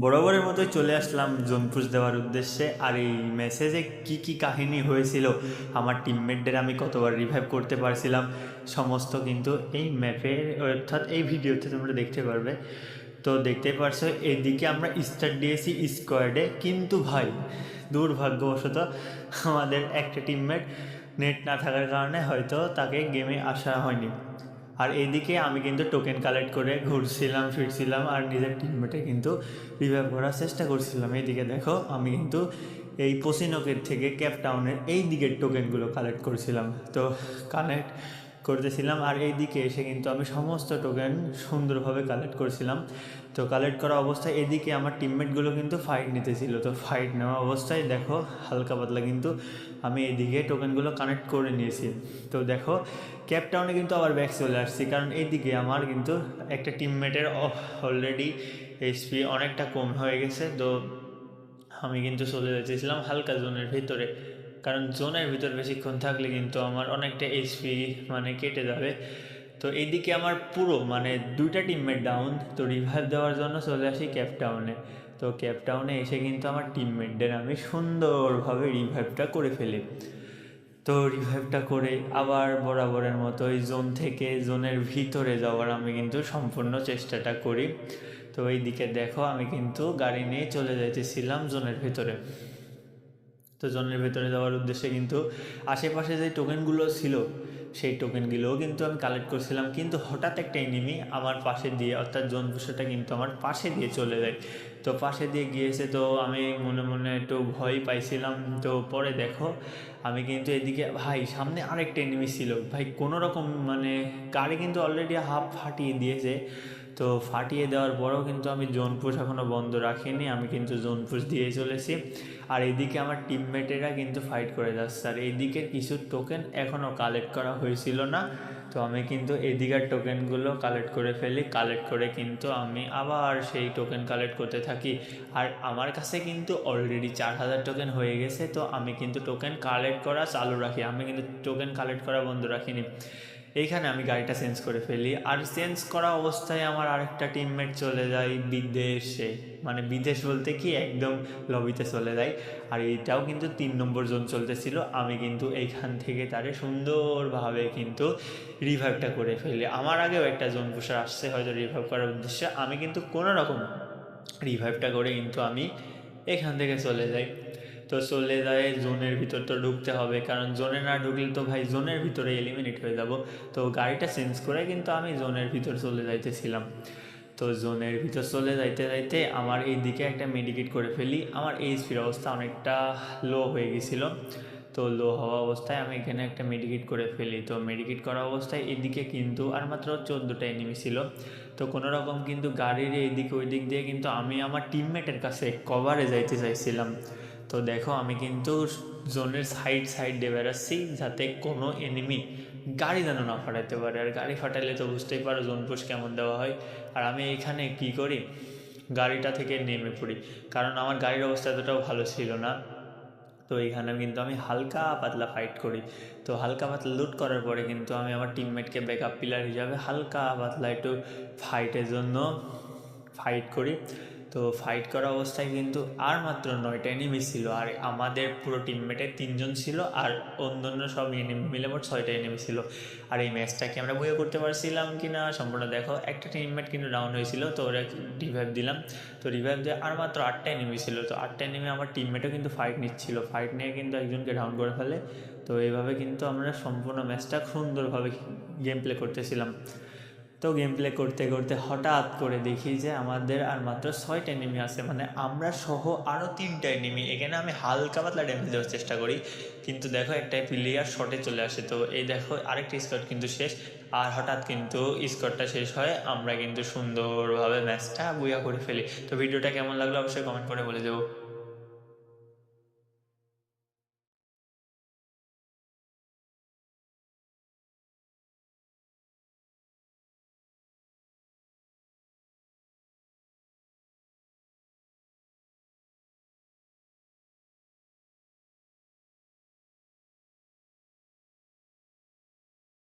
বরাবরের মতোই চলে আসলাম জোনপুষ দেওয়ার উদ্দেশ্যে। আর এই মেসেজে কি কি কাহিনী হয়েছিল, আমার টিমমেটদের আমি কতবার রিভাইভ করতে পারছিলাম, সমস্ত কিন্তু এই ম্যাপে অর্থাৎ এই ভিডিওতে তোমরা দেখতে পারবে। তো দেখতে পারছ, এদিকে আমরা স্টার্ট দিয়েছি স্কোয়াডে কিন্তু ভাই, দুর্ভাগ্যবশত আমাদের একটা টিমমেট নেট না থাকার কারণে হয়তো তাকে গেমে আসা হয়নি। আর এইদিকে আমি কিন্তু টোকেন কালেক্ট করে ঘুরছিলাম, ফিরছিলাম আর নিজের টিমমেটে কিন্তু রিভাইভ করার চেষ্টা করছিলাম। এইদিকে দেখো, আমি কিন্তু এই পসিনকের থেকে ক্যাপ টাউনের এই দিকের টোকেনগুলো কালেক্ট করছিলাম। তো কালেক্ট করতেছিলাম। আর এই দিকে এসে কিন্তু আমি সমস্ত টোকেন সুন্দরভাবে কালেক্ট করছিলাম। তো কালেক্ট করা অবস্থায় এদিকে আমার টিমমেটগুলো কিন্তু ফাইট নিতেছিল। তো ফাইট নেওয়া অবস্থায় দেখো, হালকা পাতলা কিন্তু আমি এদিকে টোকেনগুলো কানেক্ট করে নিয়েছি। তো দেখো ক্যাপ টাউনে কিন্তু আবার ব্যাক চলে আসছি। কারণ এইদিকে আমার কিন্তু একটা টিমমেটের অলরেডি এইচপি অনেকটা কম হয়ে গেছে। তো আমি কিন্তু চলে যেতেছিলাম হালকা জোনের ভিতরে। কারণ জোনের ভিতর বেশিক্ষণ থাকলে কিন্তু আমার অনেকটা এইচপি মানে কেটে যাবে। তো এইদিকে আমার পুরো মানে দুইটা টিমমেট ডাউন তো রিভাইভ দেওয়ার জন্য চলে আসি ক্যাপ টাউনে তো ক্যাপ টাউনে এসে কিন্তু আমার টিমমেটদের আমি সুন্দরভাবে রিভাইভটা করে ফেলি। তো রিভাইভটা করে আবার বরাবরের মতো ওই জোন থেকে জোনের ভিতরে যাওয়ার আমি কিন্তু সম্পূর্ণ চেষ্টাটা করি। তো এই দিকে দেখো, আমি কিন্তু গাড়ি নিয়ে চলে যাইতেছিলাম জোনের ভেতরে। তো জোনের ভেতরে যাওয়ার উদ্দেশ্যে কিন্তু আশেপাশে যে টোকেনগুলো ছিল, সেই টোকেনগুলোও কিন্তু আমি কালেক্ট করছিলাম। কিন্তু হঠাৎ একটা এনিমি আমার পাশে দিয়ে, অর্থাৎ জোন পুষাটা কিন্তু আমার পাশে দিয়ে চলে যায়। তো পাশে দিয়ে গিয়েছে, তো আমি মনে মনে একটু ভয় পাইছিলাম। তো পরে দেখো, আমি কিন্তু এদিকে, ভাই, সামনে আরেকটা এনিমি ছিল। ভাই কোনো রকম মানে গাড়ি কিন্তু অলরেডি হাফ ফাটিয়ে দিয়েছে। তো ফাটিয়ে দেওয়ার পরেও কিন্তু আমি জোন পুশ এখনও বন্ধ রাখিনি, আমি কিন্তু জোন পুশ দিয়ে চলেছি। আর এদিকে আমার টিমমেটেরা কিন্তু ফাইট করে যাচ্ছে। আর এইদিকের কিছু টোকেন এখনও কালেক্ট করা হয়েছিল না, তো আমি কিন্তু এদিকের টোকেনগুলো কালেক্ট করে ফেলি। কালেক্ট করে কিন্তু আমি আবার সেই টোকেন কালেক্ট করতে থাকি। আর আমার কাছে কিন্তু অলরেডি চার হাজার টোকেন হয়ে গেছে, তো আমি কিন্তু টোকেন কালেক্ট করা চালু রাখি। আমি কিন্তু টোকেন কালেক্ট করা বন্ধ রাখিনি। এইখানে আমি গাড়িটা চেঞ্জ করে ফেলি। আর চেঞ্জ করা অবস্থায় আমার আরেকটা টিমমেট চলে যায় বিদেশে। মানে বিদেশ বলতে কি, একদম লবিতে চলে যায়। আর এইটাও কিন্তু তিন নম্বর জোন চলতেছিল। আমি কিন্তু এইখান থেকে তারে সুন্দরভাবে কিন্তু রিভাইভটা করে ফেলি। আমার আগেও একটা জোন পুষার আসছে হয়তো রিভাইভ করার উদ্দেশ্যে। আমি কিন্তু কোনো রকম রিভাইভটা করে কিন্তু আমি এখান থেকে চলে যাই। তো চলে যায় জোনের ভিতর তো ঢুকতে হবে। কারণ জোনে না ঢুকলে তো ভাই জোনের ভিতরে এলিমিনেট হয়ে যাব। তো গাড়িটা চেঞ্জ করে কিন্তু আমি জোনের ভিতর চলে যাইতেছিলাম। তো জোনের ভিতর চলে যাইতে যাইতে আমার এই দিকে একটা মেডিকেট করে ফেলি। আমার এইচপির অবস্থা অনেকটা লো হয়ে গেছিল। তো লো হওয়া অবস্থায় আমি এখানে একটা মেডিকেট করে ফেলি। তো মেডিকেট করা অবস্থায় এদিকে কিন্তু আর মাত্র চোদ্দোটা এনিমি ছিল। তো কোনো রকম কিন্তু গাড়ির এইদিকে ওই দিক দিয়ে কিন্তু আমি আমার টিমমেটের কাছে কভারে যাইতে চাইছিলাম। তো দেখো আমি কিন্তু জোনের সাইড সাইড দিয়ে বেড়াচ্ছি যাতে কোনো এনিমি গাড়ি যেন না ফাটাইতে পারে। আর গাড়ি ফাটাইলে তো বুঝতেই পারো জোন পুশ কেমন দেওয়া হয়। আর আমি এখানে কি করি? গাড়িটা থেকে নেমে পড়ি। কারণ আমার গাড়ির অবস্থা এতটাও ভালো ছিল না। তো এইখানে কিন্তু আমি হালকা পাতলা ফাইট করি। তো হালকা পাতলা লুট করার পরে কিন্তু আমি আমার টিমমেটকে ব্যাকআপ পিলার হিসাবে হালকা পাতলা একটু ফাইটের জন্য ফাইট করি। তো ফাইট করা অবস্থায় কিন্তু আর মাত্র নয়টা এনিমি ছিল। আর আমাদের পুরো টিমমেটে তিনজন ছিল আর অন্য অন্য সব এনিমি মিলে মোট ছয়টা এনিমি ছিল। আর এই ম্যাচটাকে আমরা বইয়ে করতে পারছিলাম কি না সম্পূর্ণ দেখো, একটা টিমমেট কিন্তু ডাউন হয়েছিল, তো ওরা রিভাইভ দিলাম। তো রিভাইভ দিয়ে আর মাত্র আটটা এনিমি ছিল, তো আটটা এনিমি আমার টিমমেটও কিন্তু ফাইট নিচ্ছিল। ফাইট নিয়ে কিন্তু একজনকে ডাউন করে ফেলে। তো এইভাবে কিন্তু আমরা সম্পূর্ণ ম্যাচটা সুন্দরভাবে গেম প্লে করতেছিলাম। তো গেম প্লে করতে করতে হঠাৎ করে দেখি যে আমাদের আর মাত্র ছয়টা এনিমি আছে। মানে আমরা সহ আরও তিনটা এনিমি এখানে আমি হালকা পাতলা ড্যামেজ দেওয়ার চেষ্টা করি। কিন্তু দেখো একটা প্লেয়ার শটে চলে আসে। তো এই দেখো আরেকটা স্কট কিন্তু শেষ। আর হঠাৎ কিন্তু স্কটটা শেষ হয়। আমরা কিন্তু সুন্দরভাবে ম্যাচটা বুয়া করে ফেলি। তো ভিডিওটা কেমন লাগল অবশ্যই কমেন্ট করে বলে দেবো।